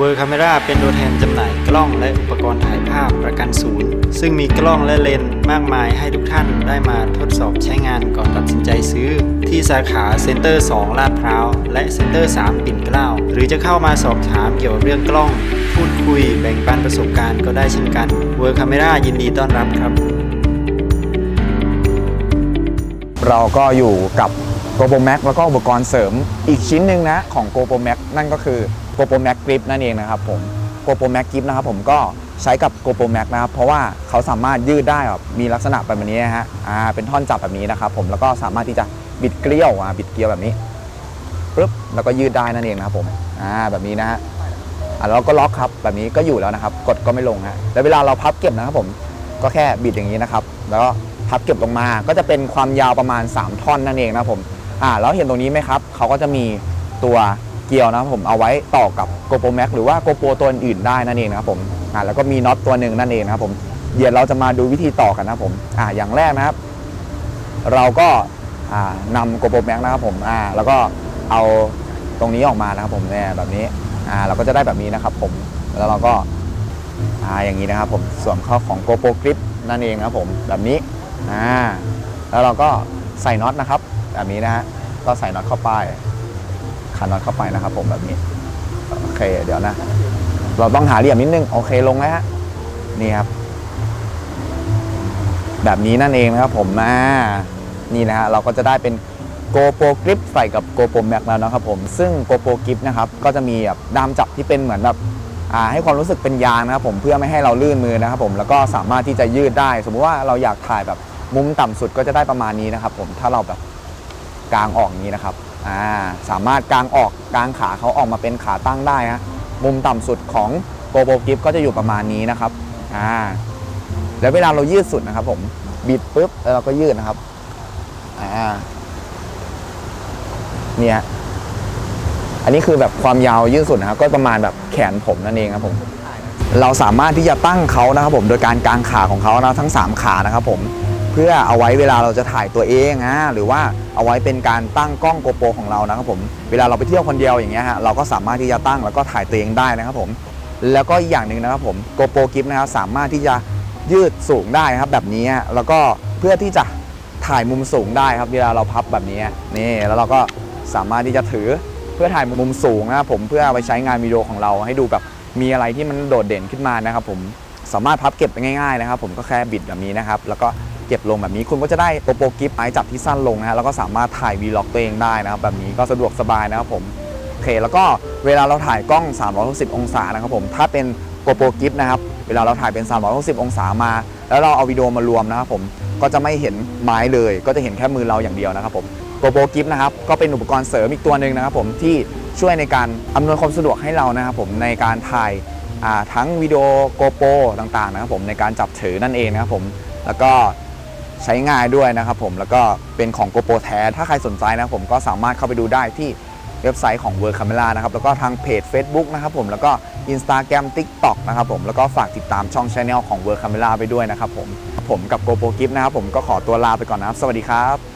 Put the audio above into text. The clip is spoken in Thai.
w o r d Camera เป็นตัวแทนจำหน่ายกล้องและอุปกรณ์ถ่ายภาพประกันศูนย์ ซึ่งมีกล้องและเลนส์มากมายให้ทุกท่านได้มาทดสอบใช้งานก่อนตัดสินใจซื้อ ที่สาขาเซ็นเตอร์ 2 ลาดพร้าว และเซ็นเตอร์ 3 ปิ่นเกล้า หรือจะเข้ามาสอบถามเกี่ยวกับเรื่องกล้อง พูดคุยแบ่งปันประสบการณ์ก็ได้เช่นกัน w o r d Camera ยินดีต้อนรับครับ เราก็อยู่กับ GoPro Max แล้วก็อุปกรณ์เสริมอีกชิ้นหนึ่งนะของ GoPro Max นั่นก็คือ GoPro Max Grip นั่นเองนะครับผม GoPro Max Grip นะครับผมก็ใช้กับ GoPro Max นะครับ เพราะว่าเขาสามารถยืดได้แบบมีลักษณะแบบนี้นะฮะอ่าเป็นท่อนจับแบบนี้นะครับผมแล้วก็สามารถที่จะบิดเกลียวอ่าบิดเกลียวแบบนี้ปึ๊บแล้วก็ยืดได้นั่นเองนะครับผมอ่าแบบนี้นะฮะอ่าแล้วก็ล็อกครับแบบนี้ก็อยู่แล้วนะครับ กดก็ไม่ลงฮะแล้วเวลาเราพับเก็บนะครับผมก็แค่บิดอย่างนี้นะครับ แล้วก็พับเก็บลงมาก็จะเป็นความยาวประมาณ 3 ท่อนนั่นเองนะผม อ่าแล้วเห็นตรงนี้ไหมครับเขาก็จะมีตัวเกลียวนะครับผมเอาไว้ต่อกับ GoPro Max หรือว่า GoPro ตัวอื่นได้นั่นเองนะครับผมอ่าแล้วก็มีน็อตตัวหนึ่งนั่นเองนะครับผมเดี๋ยวเราจะมาดูวิธีต่อกันนะครับผมอ่าอย่างแรกนะครับ เราก็อ่านำ GoPro Max นะครับผมอ่าแล้วก็เอาตรงนี้ออกมานะครับผมเนี่ยแบบนี้อ่าเราก็จะได้แบบนี้นะครับผมแล้วเราก็อ่าอย่างนี้นะครับผมสวมเข้าของ GoPro Grip นั่นเองนะครับผมแบบนี้อ่าแล้วเราก็ใส่น็อตนะครับ แบบนี้นะฮะก็ใส่น็อตเข้าไปขันน็อตเข้าไปนะครับผมแบบนี้โอเคเดี๋ยวนะ เราต้องหาเหลี่ยมนิดนึงโอเคลงแล้วฮะนี่ครับ แบบนี้นั่นเองนะครับผมอ่านี่นะฮะเราก็จะได้เป็น GoPro Grip ใส่กับ GoPro Max แล้วนะครับผมซึ่ง GoPro Grip นะครับก็จะมีแบบด้ามจับที่เป็นเหมือนแบบให้ความรู้สึกเป็นยางนะครับผมเพื่อไม่ให้เราลื่นมือนะครับผมแล้วก็สามารถที่จะยืดได้ สมมุติว่าเราอยากถ่ายแบบมุมต่ำสุดก็จะได้ประมาณนี้นะครับผมถ้าเราแบบ กางออกอย่างนี้นะครับอ่าสามารถกางออกกางขาเขาออกมาเป็นขาตั้งได้ฮะมุมต่ำสุดของ GoPro Grip ก็จะอยู่ประมาณนี้นะครับอ่าแล้วเวลาเรายืดสุดนะครับผมบิดปุ๊บแล้วเราก็ยืดนะครับอ่าเนี่ยอันนี้คือแบบความยาวยืดสุดนะครับ ก็ประมาณแบบแขนผมนั่นเองครับผมเราสามารถที่จะตั้งเขานะครับผมโดยการกางขาของเขานะทั้ง 3 ขานะครับผม เพื่อเอาไว้เวลาเราจะถ่ายตัวเองนะหรือว่าเอาไว้เป็นการตั้งกล้องโกโปรของเรานะครับผมเวลาเราไปเที่ยวคนเดียวอย่างเงี้ยฮะเราก็สามารถที่จะตั้งแล้วก็ถ่ายตัวเองได้นะครับผมแล้วก็อีกอย่างหนึ่งนะครับผมโกโปรกิฟนะครับสามารถที่จะยืดสูงได้ครับแบบนี้แล้วก็เพื่อที่จะถ่ายมุมสูงได้ครับเวลาเราพับแบบนี้นี่แล้วเราก็สามารถที่จะถือเพื่อถ่ายมุมสูงนะครับผมเพื่อเอาไปใช้งานวิดีโอของเราให้ดูแบบมีอะไรที่มันโดดเด่นขึ้นมานะครับผมสามารถพับเก็บไปง่ายๆนะครับผมก็แค่บิดแบบนี้นะครับ แล้วก็ เก็บลงแบบนี้ คุณก็จะได้โปโปรกิฟไม้จับที่สั้นลงนะฮะแล้วก็สามารถถ่ายวีล็อกตัวเองได้นะครับแบบนี้ก็สะดวกสบายนะครับผมโอเคแล้วก็เวลาเราถ่ายกล้อง 360 องศานะครับผมถ้าเป็นโปโปรกิฟนะครับเวลาเราถ่ายเป็น 360 องศามา แล้วเราเอาวิดีโอมารวมนะครับผมก็จะไม่เห็นไม้เลย ก็จะเห็นแค่มือเราอย่างเดียวนะครับผมโปโปรกิฟนะครับก็เป็นอุปกรณ์เสริมอีกตัวหนึ่งนะครับผมที่ช่วยในการอำนวยความสะดวกให้เรานะครับผมในการถ่ายทั้งวิดีโอโกโปรต่างๆนะครับผมในการจับถือนั่นเองนะครับผมแล้วก็ ใช้ง่ายด้วยนะครับผมแล้วก็เป็นของ GoPro แท้ ถ้าใครสนใจนะผมก็สามารถเข้าไปดูได้ที่เว็บไซต์ของ World Camera นะครับแล้วก็ทางเพจ Facebook นะครับผมแล้วก็ Instagram TikTok นะครับผมแล้วก็ฝากติดตามช่อง Channel ของ World Camera ไปด้วยนะครับผมผมกับ GoPro Gift นะครับผมก็ขอตัวลาไปก่อนนะครับ สวัสดีครับ